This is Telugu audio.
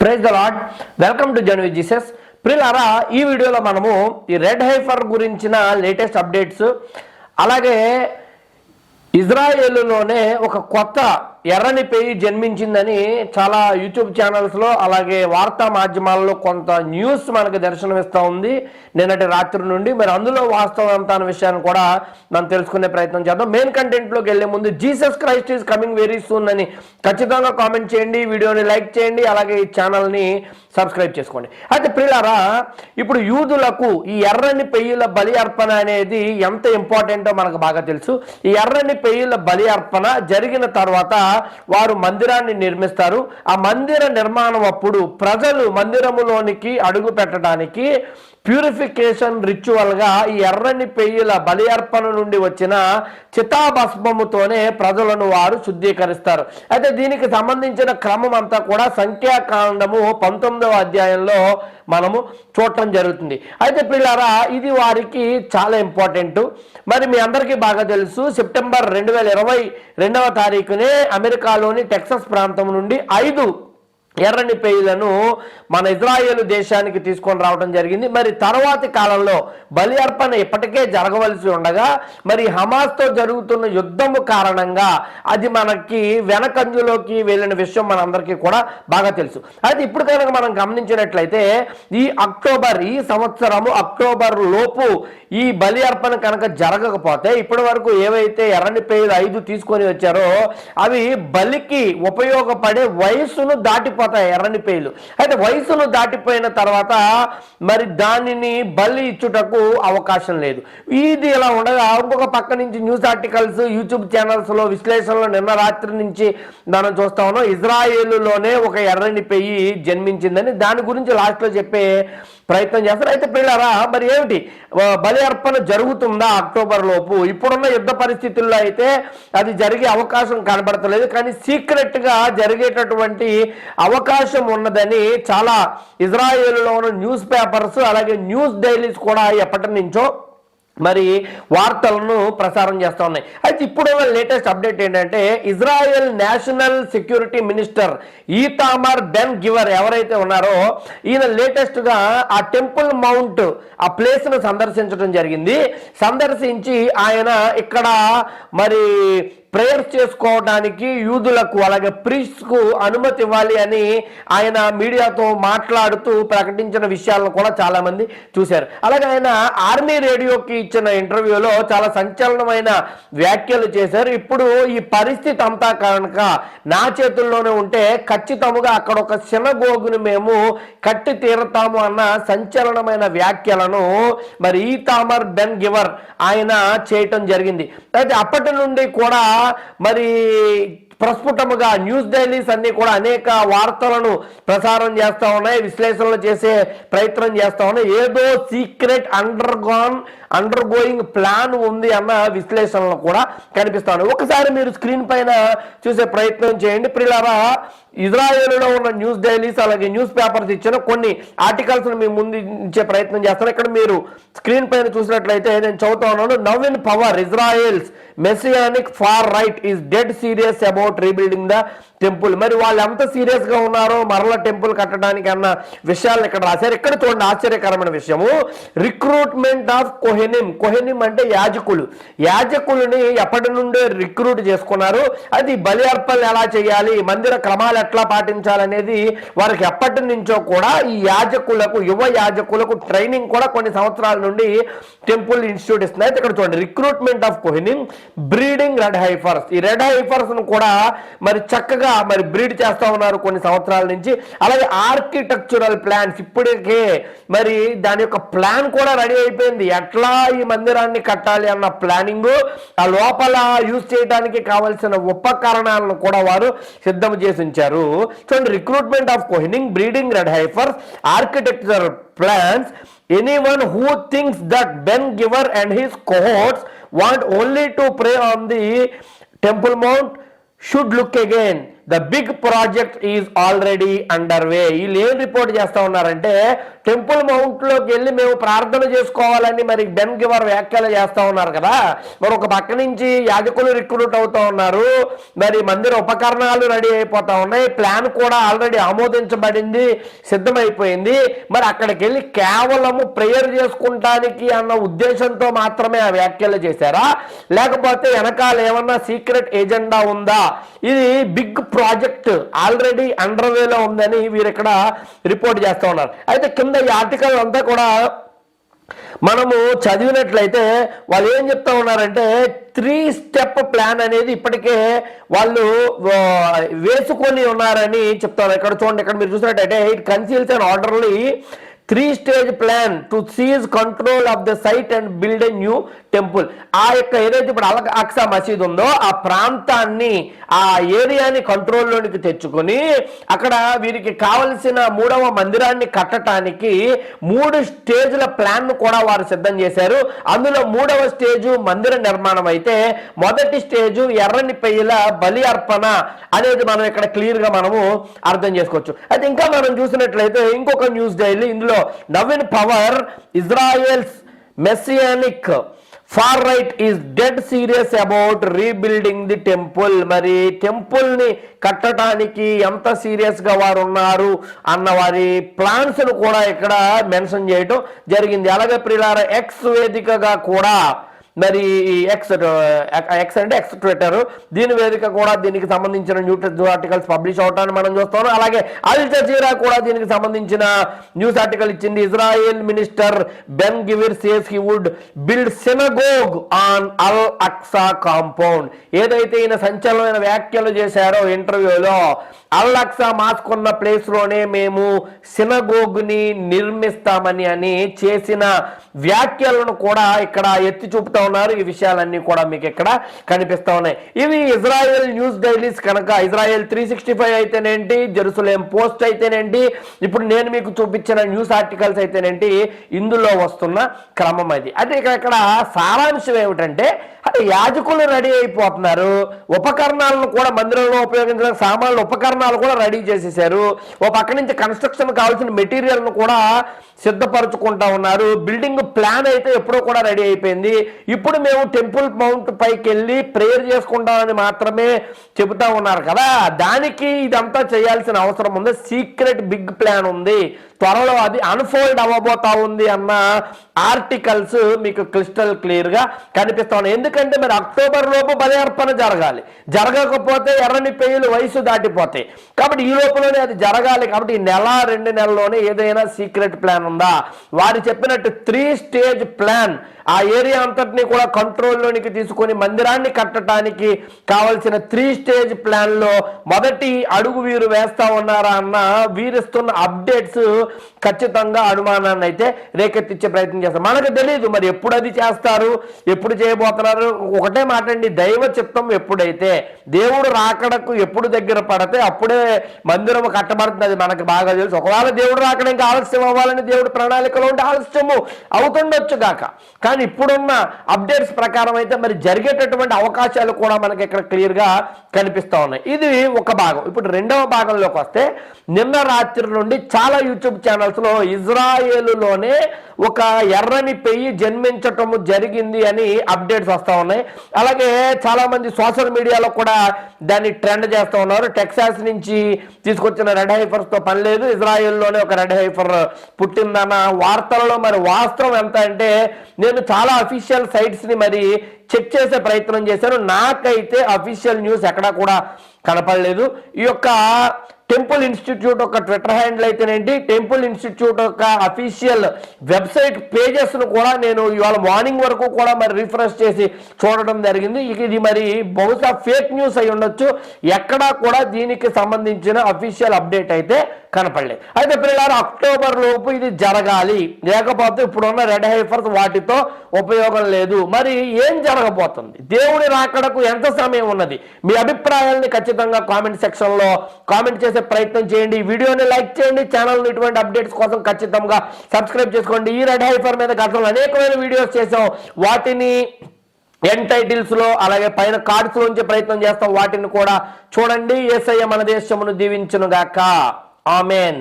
Praise the Lord welcome to Jan Jesus ప్రిలారా ఈ వీడియోలో మనము ఈ రెడ్ హైఫర్ గురించిన లేటెస్ట్ అప్డేట్స్ అలాగే ఇజ్రాయేలులోనే ఒక కొత్త ఎర్రని పేయి జన్మించిందని చాలా యూట్యూబ్ ఛానల్స్లో అలాగే వార్తా మాధ్యమాల్లో కొంత న్యూస్ మనకు దర్శనమిస్తూ ఉంది. నిన్నటి రాత్రి నుండి మరి అందులో వాస్తవం ఎంత అనే విషయాన్ని కూడా మనం తెలుసుకునే ప్రయత్నం చేద్దాం. మెయిన్ కంటెంట్లోకి వెళ్ళే ముందు Jesus Christ is coming very soon అని ఖచ్చితంగా కామెంట్ చేయండి వీడియోని లైక్ చేయండి అలాగే ఈ ఛానల్ని సబ్స్క్రైబ్ చేసుకోండి. అయితే ప్రిలారా ఇప్పుడు యూదులకు ఈ ఎర్రని పెయ్యుల బలి అర్పణ అనేది ఎంత ఇంపార్టెంటో మనకు బాగా తెలుసు. ఈ ఎర్రని పెయ్యుల బలి అర్పణ జరిగిన తర్వాత వారు మందిరాన్ని నిర్మిస్తారు. ఆ మందిర నిర్మాణం అప్పుడు ప్రజలు మందిరములోనికి అడుగు పెట్టడానికి ప్యూరిఫికేషన్ రిచువల్గా ఈ ఎర్రని పెయ్యుల బలి అర్పణ నుండి వచ్చిన చితాభస్మముతోనే ప్రజలను వారు శుద్ధీకరిస్తారు. అయితే దీనికి సంబంధించిన క్రమం అంతా కూడా సంఖ్యాకాండము పంతొమ్మిదవ అధ్యాయంలో మనము చూడటం జరుగుతుంది. అయితే పిల్లారా ఇది వారికి చాలా ఇంపార్టెంట్. మరి మీ అందరికీ బాగా తెలుసు సెప్టెంబర్ రెండు వేల ఇరవై రెండవ తారీఖునే అమెరికాలోని టెక్సస్ ప్రాంతం నుండి ఐదు ఎర్రని పేయులను మన ఇజ్రాయేల్ దేశానికి తీసుకొని రావడం జరిగింది. మరి తర్వాతి కాలంలో బలి అర్పణ ఇప్పటికే జరగవలసి ఉండగా మరి హమాస్తో జరుగుతున్న యుద్ధము కారణంగా అది మనకి వెనకంజులోకి వెళ్ళిన విషయం మనందరికీ కూడా బాగా తెలుసు. అయితే ఇప్పుడు కనుక మనం గమనించినట్లయితే ఈ అక్టోబర్ ఈ సంవత్సరము అక్టోబర్ లోపు ఈ బలి అర్పణ కనుక జరగకపోతే ఇప్పటి వరకు ఏవైతే ఎర్రని పేయులు ఐదు తీసుకొని వచ్చారో అవి బలికి ఉపయోగపడే వయసును దాటిపోతాయి ఎర్రని పేలు. అయితే వయసును దాటిపోయిన తర్వాత మరి దానిని బలి ఇచ్చుటకు అవకాశం లేదు. ఇది ఇలా ఉండగా ఇంకొక పక్క నుంచి న్యూస్ ఆర్టికల్స్ యూట్యూబ్ ఛానల్స్లో విశ్లేషణలో నిన్న రాత్రి నుంచి మనం చూస్తా ఉన్నాం. ఇజ్రాయేలులోనే ఒక ఎర్రని పెయ్యి జన్మించిందని దాని గురించి లాస్ట్లో చెప్పే ప్రయత్నం చేస్తారు. అయితే పిల్లరా మరి ఏమిటి? బలి అర్పణ జరుగుతుందా అక్టోబర్ లోపు? ఇప్పుడున్న యుద్ధ పరిస్థితుల్లో అయితే అది జరిగే అవకాశం కనబడతలేదు. కానీ సీక్రెట్గా జరిగేటటువంటి అవకాశం ఉన్నదని చాలా ఇజ్రాయేల్లో ఉన్న న్యూస్ పేపర్స్ అలాగే న్యూస్ డైలీస్ కూడా ఎప్పటి నుంచో మరి వార్తలను ప్రసారం చేస్తూ ఉన్నాయి. అయితే ఇప్పుడు లేటెస్ట్ అప్డేట్ ఏంటంటే Israel national security minister Itamar Ben Gvir ఎవరైతే ఉన్నారో ఈయన లేటెస్ట్గా ఆ టెంపుల్ మౌంట్ ఆ ప్లేస్ను సందర్శించడం జరిగింది. సందర్శించి ఆయన ఇక్కడ మరి ప్రేయర్స్ చేసుకోవడానికి యూదులకు అలాగే ప్రీస్కు అనుమతి ఇవ్వాలి అని ఆయన మీడియాతో మాట్లాడుతూ ప్రకటించిన విషయాలను కూడా చాలామంది చూశారు. అలాగే ఆయన ఆర్మీ రేడియోకి ఇచ్చిన ఇంటర్వ్యూలో చాలా సంచలనమైన వ్యాఖ్యలు చేశారు. ఇప్పుడు ఈ పరిస్థితి అంతా కనుక నా చేతుల్లోనే ఉంటే ఖచ్చితంగా అక్కడ ఒక సినగోగును మేము కట్టి తీరతాము అన్న సంచలనమైన వ్యాఖ్యలను మరి ఈ తామర్ బెన్ గివర్ ఆయన చేయటం జరిగింది. అయితే అప్పటి నుండి కూడా మరి ప్రస్ఫుటముగా న్యూస్ డైలీస్ అన్ని కూడా అనేక వార్తలను ప్రసారం చేస్తా ఉన్నాయి విశ్లేషణలు చేసే ప్రయత్నం చేస్తా ఉన్నాయి. ఏదో secret underground undergoing plan ఉంది అన్న విశ్లేషణలు కూడా కనిపిస్తాను. ఒకసారి మీరు స్క్రీన్ పైన చూసే ప్రయత్నం చేయండి. ప్రిలారా ఇజ్రాయేల్లో ఉన్న న్యూస్ డైలీస్ అలాగే న్యూస్ పేపర్స్ ఇచ్చిన కొన్ని ఆర్టికల్స్ మీ ముందు ఇచ్చే ప్రయత్నం చేస్తాను. ఇక్కడ మీరు స్క్రీన్ పైన చూసినట్లయితే నేను చదువుతా ఉన్నాను now in power Israel's messianic far right is dead serious about rebuilding the temple. మరి వాళ్ళు ఎంత సీరియస్గా ఉన్నారో మరల టెంపుల్ కట్టడానికి అన్న విషయాలను ఇక్కడ రాశారు. ఇక్కడ చూడండి ఆశ్చర్యకరమైన విషయము. రిక్రూట్మెంట్ ఆఫ్ కొహెనిం కొహెనిమ్ అంటే యాజకులు. యాజకులని ఎప్పటి నుండే రిక్రూట్ చేసుకున్నారు? అది బలి అర్పణలు ఎలా చేయాలి? మందిర క్రమాలు ఎట్లా పాటించాలనేది వారికి ఎప్పటి నుంచో కూడా ఈ యాజకులకు యువ యాజకులకు ట్రైనింగ్ కూడా కొన్ని సంవత్సరాల నుండి టెంపుల్ ఇన్స్టిట్యూట్ ఇస్తుంది. అయితే ఇక్కడ చూడండి recruitment of kohanim. Breeding red heifers. ఈ రెడ్ హైఫర్స్ను కూడా మరి చక్కగా మరి బ్రీడ్ చేస్తా ఉన్నారు కొన్ని సంవత్సరాల నుంచి. అలాగే ఆర్కిటెక్చరల్ ప్లాన్స్ ఇప్పటికే మరి దాని యొక్క ప్లాన్ కూడా రెడీ అయిపోయింది. ఎట్లా ఈ మందిరాన్ని కట్టాలి అన్న ప్లానింగ్ ఆ లోపల యూజ్ చేయడానికి కావలసిన ఉపకరణాలను కూడా వారు సిద్ధం చేసి ఉంచారు. చూడండి recruitment of kohanim breeding red heifers architecture plans anyone who thinks that Ben Gvir and his cohorts want only to pray on the temple mount should look again the big project is already under way వీళ్ళు ఏం రిపోర్ట్ చేస్తా ఉన్నారంటే టెంపుల్ మౌంట్లోకి వెళ్ళి మేము ప్రార్థన చేసుకోవాలని మరి బెన్ గివర్ వ్యాఖ్యలు చేస్తా ఉన్నారు కదా. మరి ఒక పక్క నుంచి యాజకులు రిక్రూట్ అవుతా ఉన్నారు. మరి మందిర ఉపకరణాలు రెడీ అయిపోతా ఉన్నాయి. ప్లాన్ కూడా ఆల్రెడీ ఆమోదించబడింది సిద్ధమైపోయింది. మరి అక్కడికి వెళ్ళి కేవలము ప్రేయర్ చేసుకుంటానికి అన్న ఉద్దేశంతో మాత్రమే ఆ వ్యాఖ్యలు చేశారా? లేకపోతే వెనకాల ఏమన్నా సీక్రెట్ ఎజెండా ఉందా? ఇది బిగ్ ప్రాజెక్ట్ ఆల్రెడీ అండర్వేలో ఉందని వీరు ఇక్కడ రిపోర్ట్ చేస్తూ ఉన్నారు. అయితే కింద ఈ ఆర్టికల్ అంతా కూడా మనము చదివినట్లయితే వాళ్ళు ఏం చెప్తా ఉన్నారంటే త్రీ స్టెప్ ప్లాన్ అనేది ఇప్పటికే వాళ్ళు వేసుకొని ఉన్నారని చెప్తారు. ఇక్కడ చూడండి ఇక్కడ మీరు చూసినట్టయితే it conceals and orderly three stage plan to seize control of the site and build a new temple. ఆ యొక్క ఏదైతే ఇప్పుడు అలక అక్సా మసీద్ ఉందో ఆ ప్రాంతాన్ని ఆ ఏరియాని కంట్రోల్లోనికి తెచ్చుకొని అక్కడ వీరికి కావలసిన మూడవ మందిరాన్ని కట్టడానికి మూడు స్టేజ్ల ప్లాన్ కూడా వారు సిద్ధం చేశారు. అందులో మూడవ స్టేజు మందిర నిర్మాణం అయితే మొదటి స్టేజు ఎర్రని పెయ్యల బలి అర్పణ అనేది మనం ఇక్కడ క్లియర్గా మనము అర్థం చేసుకోవచ్చు. అయితే ఇంకా మనం చూసినట్లయితే ఇంకొక న్యూస్ డైలీ. ఇందులో now in power Israel's messianic far right is dead serious about rebuilding the temple మరి టెంపుల్ని కట్టడానికి ఎంత సీరియస్గా వారు ఉన్నారు అన్న వారి ప్లాన్స్ను కూడా ఇక్కడ మెన్షన్ చేయటం జరిగింది. అలాగే ప్రిలార ఎక్స్ వేదికగా కూడా మరి ఎక్స్ ఎక్స్ అంటే ఎక్స్ ట్విట్టర్ దీని వేదిక కూడా దీనికి సంబంధించిన న్యూస్ ఆర్టికల్స్ పబ్లిష్ అవటాన్ని మనం చూస్తాం అలాగే అల్ జజీరా కూడా దీనికి సంబంధించిన న్యూస్ ఆర్టికల్ ఇచ్చింది. Israel minister Ben Gvir says he would build synagogue on Al Aqsa compound. ఏదైతే ఈయన సంచలనమైన వ్యాఖ్యలు చేశారో ఇంటర్వ్యూలో అల్ అక్సా మాస్కున్న ప్లేస్లోనే మేము సినగోగ్ని నిర్మిస్తామని అని చేసిన వ్యాఖ్యలను కూడా ఇక్కడ ఎత్తి చూపుతాం ఉన్నారు. ఈ విషయాలన్నీ కూడా మీకు ఇక్కడ కనిపిస్తూ ఉన్నాయి. ఇవి ఇజ్రాయెల్ న్యూస్ డైలీస్ కనుక ఇజ్రాయెల్ త్రీ సిక్స్టీ ఫైవ్ అయితేనేంటి జెరూసలేం పోస్ట్ అయితేనేంటి ఇప్పుడు నేను మీకు చూపించిన న్యూస్ ఆర్టికల్స్ అయితేనేంటి ఇందులో వస్తున్న క్రమం అది. అయితే ఇక్కడ ఇక్కడ సారాంశం ఏమిటంటే అంటే యాజకులు రెడీ అయిపోతున్నారు. ఉపకరణాలను కూడా మందిరంలో ఉపయోగించిన సామాన్లు ఉపకరణాలు కూడా రెడీ చేసేసారు. ఓ పక్క నుంచి కన్స్ట్రక్షన్ కావాల్సిన మెటీరియల్ను కూడా సిద్ధపరచుకుంటా ఉన్నారు. బిల్డింగ్ ప్లాన్ అయితే ఎప్పుడో కూడా రెడీ అయిపోయింది. ఇప్పుడు మేము టెంపుల్ మౌంట్ పైకి వెళ్ళి ప్రేయర్ చేసుకుంటామని మాత్రమే చెబుతా ఉన్నారు కదా. దానికి ఇదంతా చేయాల్సిన అవసరం ఉంది. సీక్రెట్ బిగ్ ప్లాన్ ఉంది. త్వరలో అది అన్ఫోల్డ్ అవ్వబోతా ఉంది అన్న ఆర్టికల్స్ మీకు క్రిస్టల్ క్లియర్గా కనిపిస్తా ఉన్నాయి ఎందుకంటే మరి అక్టోబర్ లోపు బలర్పణ అర్పణ జరగాలి. జరగకపోతే ఎర్రని పేయులు వయసు దాటిపోతాయి. కాబట్టి ఈ లోపలనే అది జరగాలి. కాబట్టి ఈ నెల రెండు నెలల్లోనే ఏదైనా సీక్రెట్ ప్లాన్ ఉందా? వారు చెప్పినట్టు త్రీ స్టేజ్ ప్లాన్ ఆ ఏరియా అంతటిని కూడా కంట్రోల్లోనికి తీసుకొని మందిరాన్ని కట్టడానికి కావలసిన త్రీ స్టేజ్ ప్లాన్లో మొదటి అడుగు వీరు వేస్తా ఉన్నారా అన్న వీరిస్తున్న అప్డేట్స్ ఖచ్చితంగా అనుమానాన్ని అయితే రేకెత్తించే ప్రయత్నం చేస్తారు. మనకు తెలియదు మరి ఎప్పుడు అది చేస్తారు ఎప్పుడు చేయబోతున్నారు? ఒకటే మాట అండి దైవ చిత్తం ఎప్పుడైతే దేవుడు రాకడకు ఎప్పుడు దగ్గర పడితే అప్పుడే మందిరం కట్టబడుతుంది. అది మనకు బాగా తెలుసు. ఒకవేళ దేవుడు రాకడ ఇంకా ఆలస్యం అవ్వాలని దేవుడు ప్రణాళికలో ఉంటే ఆలస్యము అవుతుండొచ్చు కాక కానీ ఇప్పుడున్న అప్డేట్స్ ప్రకారం అయితే మరి జరిగేటటువంటి అవకాశాలు కూడా మనకి ఇక్కడ క్లియర్గా కనిపిస్తూ ఉన్నాయి. ఇది ఒక భాగం. ఇప్పుడు రెండవ భాగంలోకి వస్తే నిన్న రాత్రి నుండి చాలా యూట్యూబ్ ఛానల్స్లో ఇజ్రాయేలులోనే ఒక ఎర్రని పెయ్యి జన్మించటము జరిగింది అని అప్డేట్స్ వస్తూ ఉన్నాయి. అలాగే చాలామంది సోషల్ మీడియాలో కూడా దాన్ని ట్రెండ్ చేస్తూ ఉన్నారు. టెక్సాస్ నుంచి తీసుకొచ్చిన రెడ్ హైఫర్స్తో పని లేదు. ఇజ్రాయెల్లోనే ఒక రెడ్ హైఫర్ పుట్టిందన్న వార్తలలో మరి వాస్తవం ఎంత అంటే నేను చాలా అఫీషియల్ సైట్స్ని మరి చెక్ చేసే ప్రయత్నం చేశాను. నాకైతే అఫీషియల్ న్యూస్ ఎక్కడా కూడా కనపడలేదు. ఈ యొక్క టెంపుల్ ఇన్స్టిట్యూట్ ఒక ట్విట్టర్ హ్యాండిల్ అయితేనేంటి టెంపుల్ ఇన్స్టిట్యూట్ యొక్క అఫీషియల్ వెబ్సైట్ పేజెస్ను కూడా నేను ఇవాళ మార్నింగ్ వరకు కూడా మరి రిఫ్రెష్ చేసి చూడడం జరిగింది. ఇది మరి బహుశా ఫేక్ న్యూస్ అయి ఉండొచ్చు. ఎక్కడా కూడా దీనికి సంబంధించిన అఫీషియల్ అప్డేట్ అయితే కనపడలేదు. అయితే పిల్లలు అక్టోబర్ లోపు ఇది జరగాలి. లేకపోతే ఇప్పుడున్న రెడ్ హైఫర్స్ వాటితో ఉపయోగం లేదు. మరి ఏం జరగబోతుంది? దేవుడి రాకడకు ఎంత సమయం ఉన్నది? మీ అభిప్రాయాల్ని ఖచ్చితంగా కామెంట్ సెక్షన్లో కామెంట్ చేసే ప్రయత్నం చేయండి. ఈ వీడియోని లైక్ చేయండి. ఛానల్ ఇటువంటి అప్డేట్స్ కోసం ఖచ్చితంగా సబ్స్క్రైబ్ చేసుకోండి. ఈ రెడ్ హైఫర్ మీద గతంలో అనేకమైన వీడియోస్ చేసాం వాటిని ఎన్ టైటిల్స్లో అలాగే పైన కార్డ్స్ ఉంచే ప్రయత్నం చేస్తాం. వాటిని కూడా చూడండి. ఏసయ్య మన దేశమును దీవించును గాక ఆమెన్.